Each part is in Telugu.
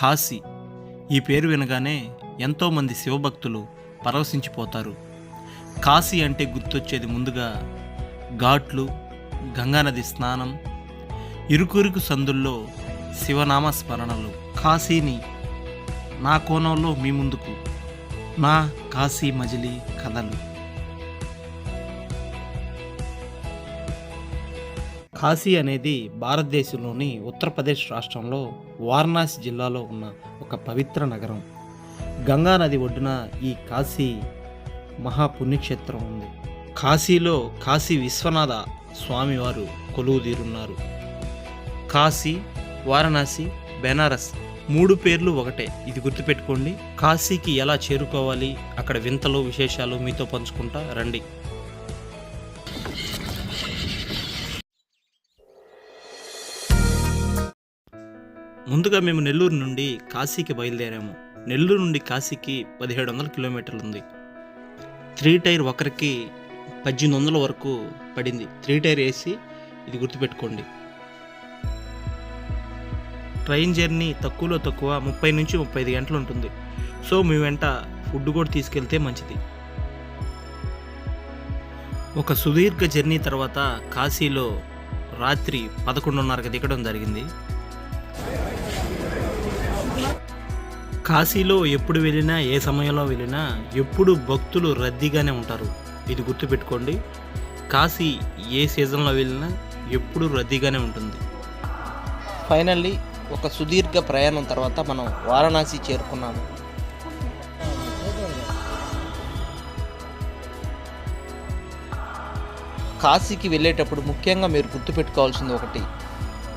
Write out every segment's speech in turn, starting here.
కాశీ ఈ పేరు వినగానే ఎంతోమంది శివభక్తులు పరవశించిపోతారు. కాశీ అంటే గుర్తొచ్చేది ముందుగా ఘాట్లు గంగానది స్నానం ఇరుకురుకు సందుల్లో శివనామ స్మరణలు కాశీని నా కోణంలో మీ ముందుకు నా కాశీ మజిలీ కథలు. కాశీ అనేది భారతదేశంలోని ఉత్తరప్రదేశ్ రాష్ట్రంలో వారణాసి జిల్లాలో ఉన్న ఒక పవిత్ర నగరం. గంగా నది ఒడ్డున ఈ కాశీ మహాపుణ్యక్షేత్రం ఉంది. కాశీలో కాశీ విశ్వనాథ స్వామివారు కొలువుదీరున్నారు కాశీ వారణాసి బెనారస్ మూడు పేర్లు ఒకటే. ఇది గుర్తుపెట్టుకోండి. కాశీకి ఎలా చేరుకోవాలి? అక్కడ వింతలు విశేషాలు మీతో పంచుకుంటా రండి. ముందుగా మేము నెల్లూరు నుండి కాశీకి బయలుదేరాము. నెల్లూరు నుండి కాశీకి పదిహేడు వందల కిలోమీటర్లు ఉంది త్రీ టైర్ ఒకరికి పద్దెనిమిది వందల వరకు పడింది. త్రీ టైర్ వేసి ఇది గుర్తుపెట్టుకోండి. ట్రైన్ జర్నీ తక్కువలో తక్కువ ముప్పై నుంచి ముప్పై ఐదు గంటలు ఉంటుంది సో మీ వెంట ఫుడ్ కూడా తీసుకెళ్తే మంచిది. ఒక సుదీర్ఘ జర్నీ తర్వాత కాశీలో రాత్రి పదకొండున్నరకు దిగడం జరిగింది. కాశీలో ఎప్పుడు వెళ్ళినా ఏ సమయంలో వెళ్ళినా ఎప్పుడు భక్తులు రద్దీగానే ఉంటారు. ఇది గుర్తుపెట్టుకోండి. కాశీ ఏ సీజన్లో వెళ్ళినా ఎప్పుడు రద్దీగానే ఉంటుంది. ఫైనల్లీ ఒక సుదీర్ఘ ప్రయాణం తర్వాత మనం వారణాసి చేరుకున్నాము. కాశీకి వెళ్ళేటప్పుడు ముఖ్యంగా మీరు గుర్తుపెట్టుకోవాల్సింది ఒకటి.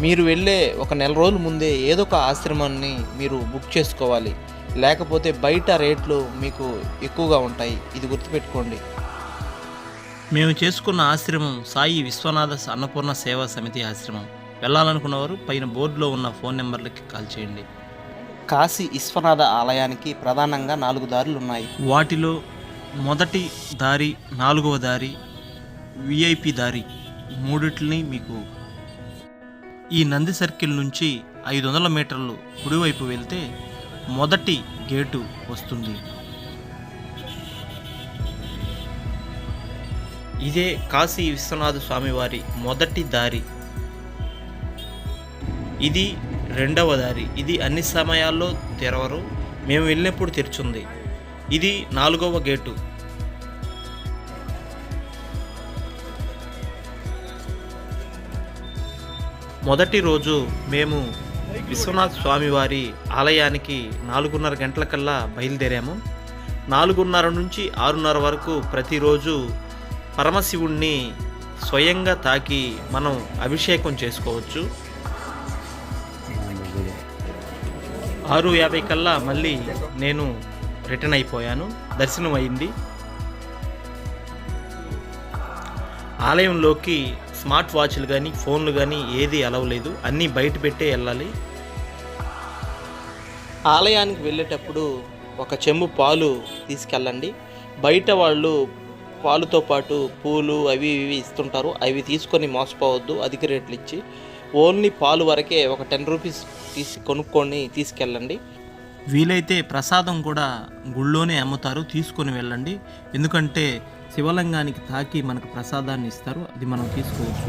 మీరు వెళ్ళే ఒక నెల రోజుల ముందే ఏదో ఒక ఆశ్రమాన్ని మీరు బుక్ చేసుకోవాలి. లేకపోతే బయట రేట్లు మీకు ఎక్కువగా ఉంటాయి. ఇది గుర్తుపెట్టుకోండి. మేము చేసుకున్న ఆశ్రమం సాయి విశ్వనాథ అన్నపూర్ణ సేవా సమితి ఆశ్రమం. వెళ్ళాలనుకున్నవారు పైన బోర్డులో ఉన్న ఫోన్ నెంబర్లకి కాల్ చేయండి. కాశీ విశ్వనాథ ఆలయానికి ప్రధానంగా నాలుగు దారులు ఉన్నాయి. వాటిలో మొదటి దారి నాలుగవ దారి విఐపి దారి. మూడిటిని మీకు ఈ నంది సర్కిల్ నుంచి ఐదు వందల మీటర్లు కుడివైపు వెళ్తే మొదటి గేటు వస్తుంది. ఇదే కాశీ విశ్వనాథ స్వామివారి మొదటి దారి. ఇది రెండవ దారి. ఇది అన్ని సమయాల్లో తెరవరు. మేము వెళ్ళినప్పుడు తెరుచుంది. ఇది నాలుగవ గేటు. మొదటి రోజు మేము విశ్వనాథ్ స్వామివారి ఆలయానికి నాలుగున్నర గంటలకల్లా బయలుదేరాము. నాలుగున్నర నుంచి ఆరున్నర వరకు ప్రతిరోజు పరమశివుణ్ణి స్వయంగా తాకి మనం అభిషేకం చేసుకోవచ్చు. ఆరు యాభై కల్లా మళ్ళీ నేను రిటర్న్ అయిపోయాను. దర్శనం అయింది ఆలయంలోకి స్మార్ట్ వాచ్లు కానీ ఫోన్లు కానీ ఏది అలవలేదు అన్నీ బయట పెట్టే వెళ్ళాలి. ఆలయానికి వెళ్ళేటప్పుడు ఒక చెంబు పాలు తీసుకెళ్ళండి. బయట వాళ్ళు పాలుతో పాటు పూలు అవి ఇవి ఇస్తుంటారు. అవి తీసుకొని మోసపోవద్దు. అధిక రేట్లు ఇచ్చి ఓన్లీ పాలు వరకే ఒక టెన్ రూపీస్ తీసి కొనుక్కొని తీసుకెళ్ళండి. వీలైతే ప్రసాదం కూడా గుళ్ళోనే అమ్ముతారు. తీసుకొని వెళ్ళండి. ఎందుకంటే శివలింగానికి తాకి మనకు ప్రసాదాన్ని ఇస్తారు. అది మనం తీసుకోవచ్చు.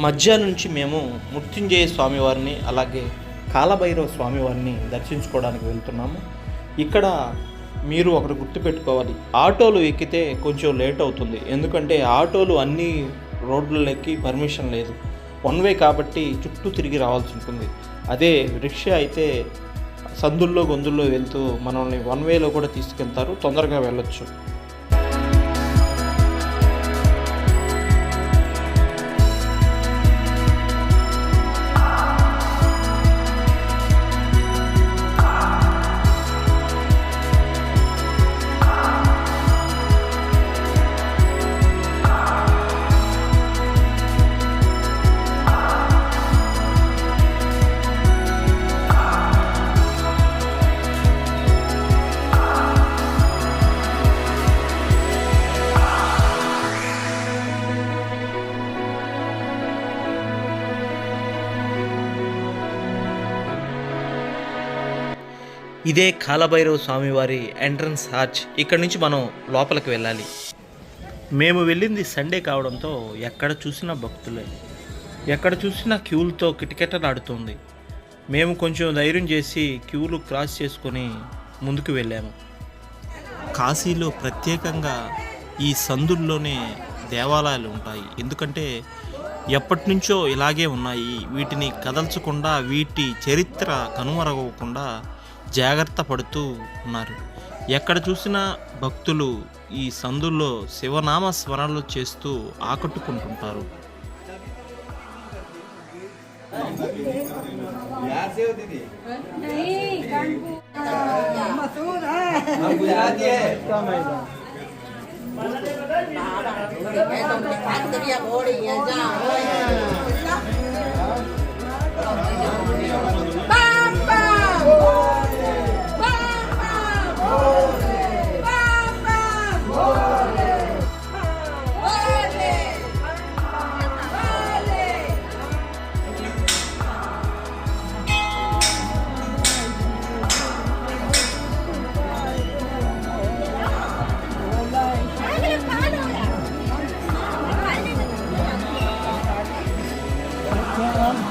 మధ్య నుంచి మేము మృత్యుంజయ స్వామివారిని అలాగే కాలభైరవ స్వామివారిని దర్శించుకోవడానికి వెళ్తున్నాము. ఇక్కడ మీరు ఒకటి గుర్తుపెట్టుకోవాలి. ఆటోలు ఎక్కితే కొంచెం లేట్ అవుతుంది. ఎందుకంటే ఆటోలు అన్ని రోడ్లకి పర్మిషన్ లేదు. వన్ వే కాబట్టి చుట్టూ తిరిగి రావాల్సి ఉంటుంది. అదే రిక్షా అయితే సందుల్లో గొంతుల్లో వెళ్తూ మనల్ని వన్ వేలో కూడా తీసుకెళ్తారు. తొందరగా వెళ్ళొచ్చు. ఇదే కాలభైరవ స్వామివారి ఎంట్రన్స్ హార్చ్ ఇక్కడ నుంచి మనం లోపలికి వెళ్ళాలి. మేము వెళ్ళింది సండే కావడంతో ఎక్కడ చూసినా భక్తులే. ఎక్కడ చూసినా క్యూలతో కిటకిటలాడుతుంది మేము కొంచెం ధైర్యం చేసి క్యూలు క్రాస్ చేసుకొని ముందుకు వెళ్ళాము. కాశీలో ప్రత్యేకంగా ఈ సందుల్లోనే దేవాలయాలు ఉంటాయి. ఎందుకంటే ఎప్పటి నుంచో ఇలాగే ఉన్నాయి. వీటిని కదల్చకుండా వీటి చరిత్ర కనుమరగకుండా జాగ్రత్త పడుతూ ఉన్నారు ఎక్కడ చూసినా భక్తులు ఈ సందుల్లో శివనామ స్మరణలు చేస్తూ ఆకట్టుకుంటుంటారు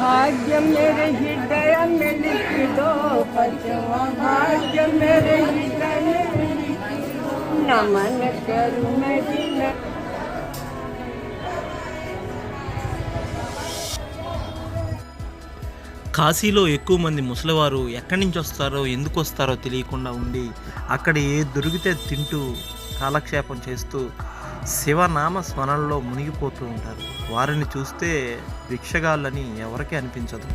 भाग्य मेरे हृदय में लिख दो पचवा भाग्य मेरे हृदय में लिख दो नमन करूँ मैं दिन కాశీలో ఎక్కువ మంది ముసలివారు ఎక్కడి నుంచి వస్తారో ఎందుకు వస్తారో తెలియకుండా ఉండి అక్కడ ఏ దొరికితే తింటూ కాలక్షేపం చేస్తూ శివనామ స్మరణలో మునిగిపోతూ ఉంటారు. వారిని చూస్తే భిక్షగాళ్ళని ఎవరికీ అనిపించదు.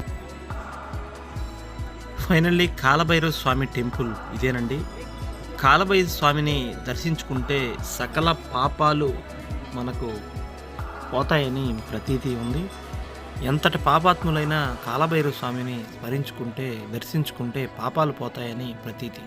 ఫైనల్లీ కాలభైరవ స్వామి టెంపుల్ ఇదేనండి. కాలభైరవ స్వామిని దర్శించుకుంటే సకల పాపాలు మనకు పోతాయని ప్రతీతి ఉంది. ఎంతటి పాపాత్ములైనా కాలభైరవ స్వామిని స్మరించుకుంటే దర్శించుకుంటే పాపాలు పోతాయని ప్రతీతి.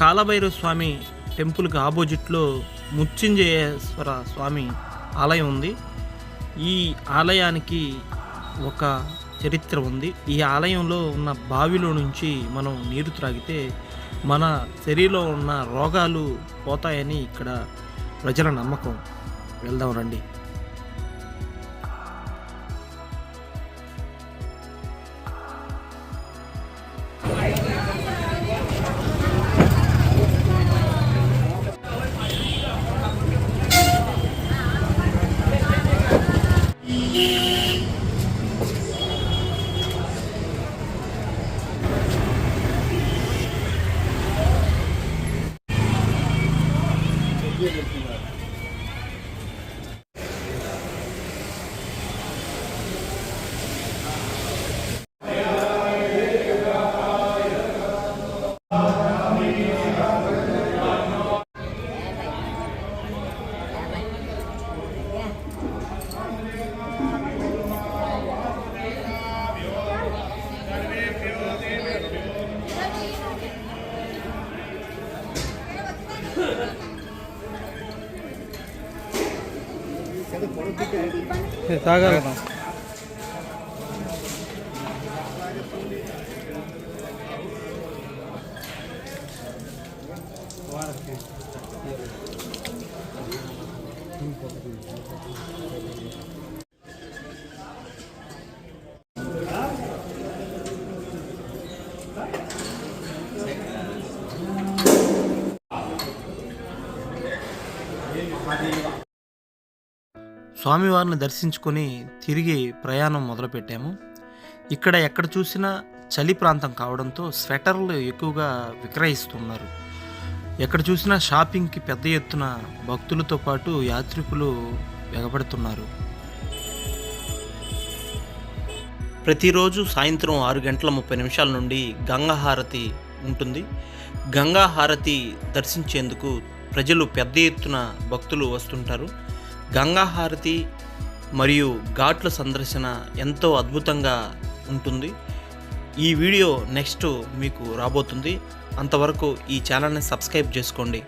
కాలభైరవ స్వామి టెంపుల్కి ఆపోజిట్లో ముచ్చింజయేశ్వర స్వామి ఆలయం ఉంది. ఈ ఆలయానికి ఒక చరిత్ర ఉంది. ఈ ఆలయంలో ఉన్న బావిలో నుంచి మనం నీరు త్రాగితే మన శరీరంలో ఉన్న రోగాలు పోతాయని ఇక్కడ ప్రజల నమ్మకం. వెళ్దాం రండి. తాగాలి Thank you. స్వామివారిని దర్శించుకొని తిరిగి ప్రయాణం మొదలుపెట్టాము. ఇక్కడ ఎక్కడ చూసినా చలి ప్రాంతం కావడంతో స్వెటర్లు ఎక్కువగా విక్రయిస్తున్నారు. ఎక్కడ చూసినా షాపింగ్కి పెద్ద ఎత్తున భక్తులతో పాటు యాత్రికులు ఎగబడుతున్నారు. ప్రతిరోజు సాయంత్రం ఆరు గంటల ముప్పై నిమిషాల నుండి గంగాహారతి ఉంటుంది. గంగాహారతి దర్శించేందుకు ప్రజలు పెద్ద ఎత్తున భక్తులు వస్తుంటారు. గంగా హారతి మరియు ఘాట్ల సందర్శన ఎంతో అద్భుతంగా ఉంటుంది. ఈ వీడియో నెక్స్ట్ మీకు రాబోతుంది. అంతవరకు ఈ ఛానల్ని సబ్స్క్రైబ్ చేసుకోండి.